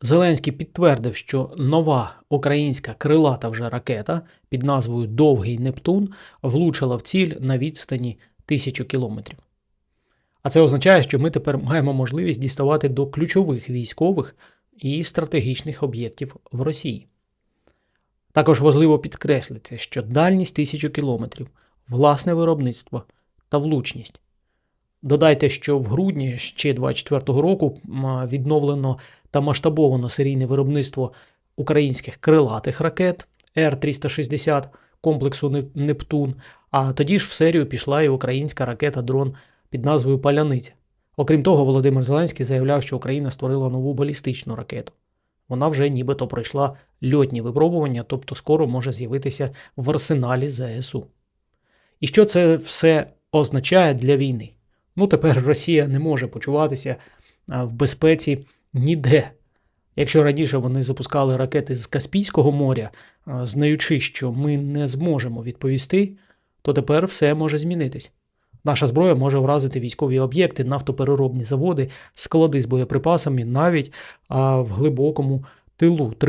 Зеленський підтвердив, що нова українська крилата вже ракета під назвою Довгий Нептун влучила в ціль на відстані тисячу кілометрів. А це означає, що ми тепер маємо можливість діставати до ключових військових і стратегічних об'єктів в Росії. Також важливо підкреслити, що дальність тисячу кілометрів, власне виробництво та влучність. Додайте, що в грудні ще 24-го року відновлено та масштабовано серійне виробництво українських крилатих ракет Р-360 комплексу Нептун, а тоді ж в серію пішла і українська ракета-дрон під назвою Паляниця. Окрім того, Володимир Зеленський заявляв, що Україна створила нову балістичну ракету. Вона вже нібито пройшла льотні випробування, тобто скоро може з'явитися в арсеналі ЗСУ. І що це все означає для війни? Ну, тепер Росія не може почуватися в безпеці ніде. Якщо раніше вони запускали ракети з Каспійського моря, знаючи, що ми не зможемо відповісти, то тепер все може змінитись. Наша зброя може вразити військові об'єкти, нафтопереробні заводи, склади з боєприпасами навіть а, в глибокому тилу.